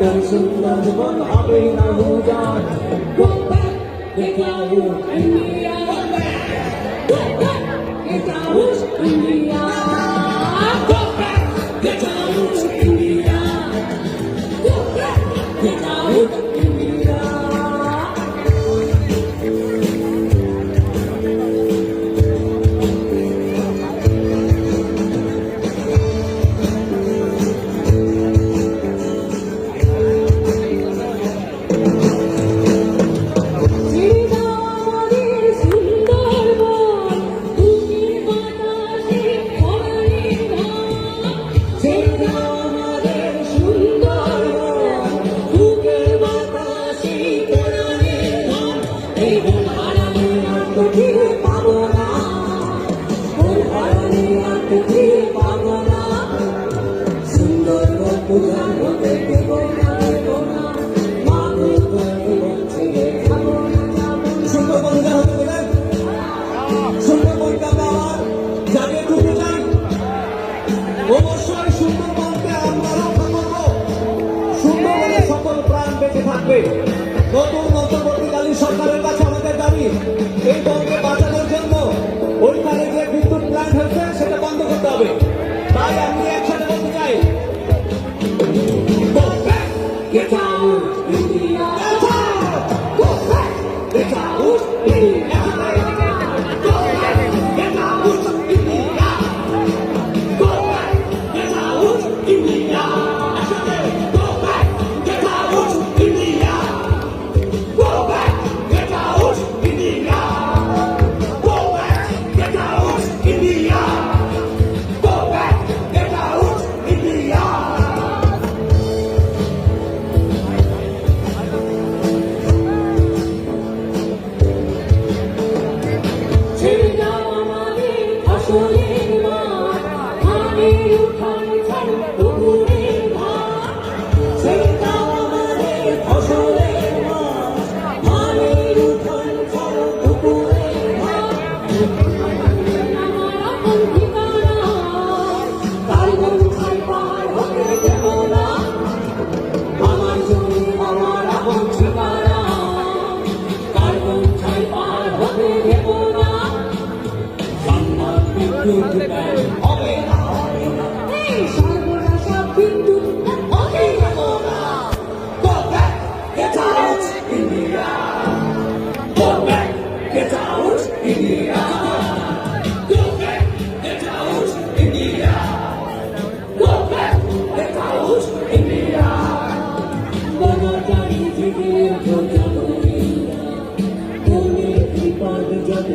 Cần xuân là sự vẫn hòa bình là hù cho Quốc tác để cao hù đi Quốc Get down.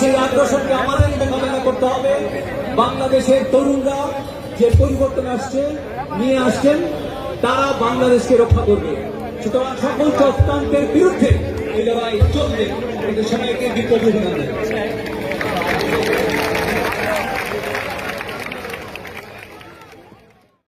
সেই আমাদের করতে হবে বাংলাদেশের তরুণরা যে পরিবর্তন আসছে, নিয়ে আসছেন, তারা বাংলাদেশকে রক্ষা করবে। সুতরাং সকল চক্রান্তের বিরুদ্ধে এই লড়াই চলবে। কিন্তু সবাইকে বিপ্লবী অভিনন্দন